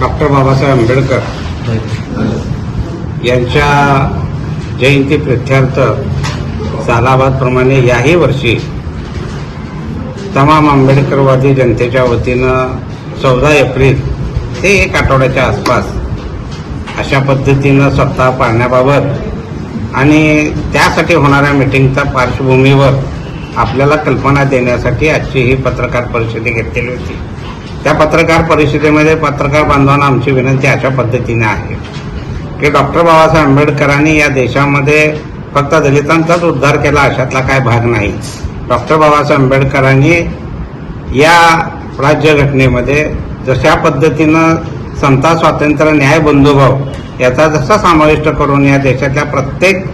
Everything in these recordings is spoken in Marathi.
डॉक्टर बाबासाहेब आंबेडकर यांच्या जयंती प्रित्यर्थ सालाबादप्रमाणे याही वर्षी तमाम आंबेडकरवादी जनतेच्या वतीनं चौदा एप्रिल ते एक आठवड्याच्या आसपास अशा पद्धतीनं स्वतः पाळण्याबाबत आणि त्यासाठी होणाऱ्या मिटिंगच्या पार्श्वभूमीवर आपल्याला कल्पना देण्यासाठी आजची ही पत्रकार परिषद घेतलेली होती. त्या पत्रकार परिषदेमध्ये पत्रकार बांधवांना आमची विनंती अशा पद्धतीने आहे की डॉक्टर बाबासाहेब आंबेडकरांनी या देशामध्ये फक्त दलितांचाच उद्धार केला अशातला काय भाग नाही. डॉक्टर बाबासाहेब आंबेडकरांनी या राज्यघटनेमध्ये जशा पद्धतीनं समता स्वातंत्र्य न्याय बंधुभाव याचा जसा समाविष्ट करून या देशातल्या प्रत्येक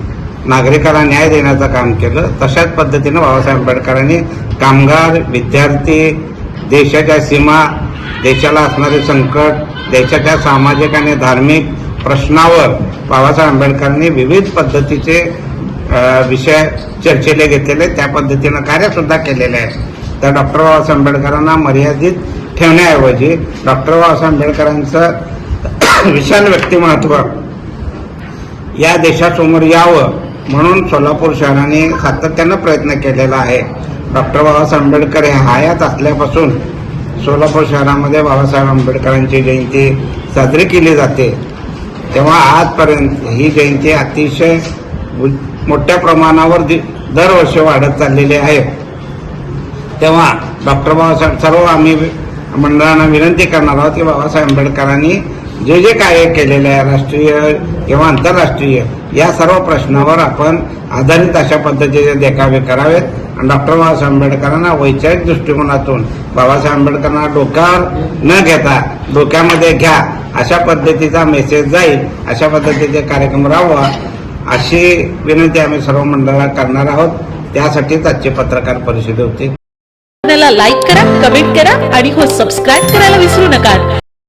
नागरिकाला न्याय देण्याचं काम केलं तशाच पद्धतीनं बाबासाहेब आंबेडकरांनी कामगार विद्यार्थी देशाच्या सीमा देशाला असणारे संकट देशाच्या सामाजिक आणि धार्मिक प्रश्नावर बाबासाहेब आंबेडकरांनी विविध पद्धतीचे विषय चर्चेले घेतलेले त्या पद्धतीनं कार्यसुद्धा केलेले आहे. तर डॉक्टर बाबासाहेब आंबेडकरांना मर्यादित ठेवण्याऐवजी डॉक्टर बाबासाहेब आंबेडकरांचं विशाल व्यक्तिमत्व या देशासमोर यावं म्हणून सोलापूर शहराने सातत्यानं प्रयत्न केलेला आहे. डॉक्टर बाबासाहेब आंबेडकर हे हयात असल्यापासून सोलापूर शहरामध्ये बाबासाहेब आंबेडकरांची जयंती साजरी केली जाते. तेव्हा आजपर्यंत ही जयंती अतिशय मोठ्या प्रमाणावर दि- दरवर्षी वाढत चाललेली आहे. तेव्हा डॉक्टर बाबासाहेब सर्व आम्ही मंडळांना विनंती करणार आहोत की बाबासाहेब आंबेडकरांनी जे जे कार्य केलेले आहे राष्ट्रीय किंवा आंतरराष्ट्रीय या सर्व प्रश्नावर आपण आधारित अशा पद्धतीचे देखावे करावेत. आणि डॉक्टर बाबासाहेब आंबेडकरांना वैचारिक दृष्टिकोनातून बाबासाहेब आंबेडकरांना डोक्यावर न घेता डोक्यामध्ये घ्या अशा पद्धतीचा मेसेज जाईल अशा पद्धतीचे कार्यक्रम राहावा अशी विनंती आम्ही सर्व मंडळाला करणार आहोत. त्यासाठीच आजची पत्रकार परिषद होती. चॅनलला लाईक करा कमेंट करा आणि हो सबस्क्राईब करायला विसरू नका.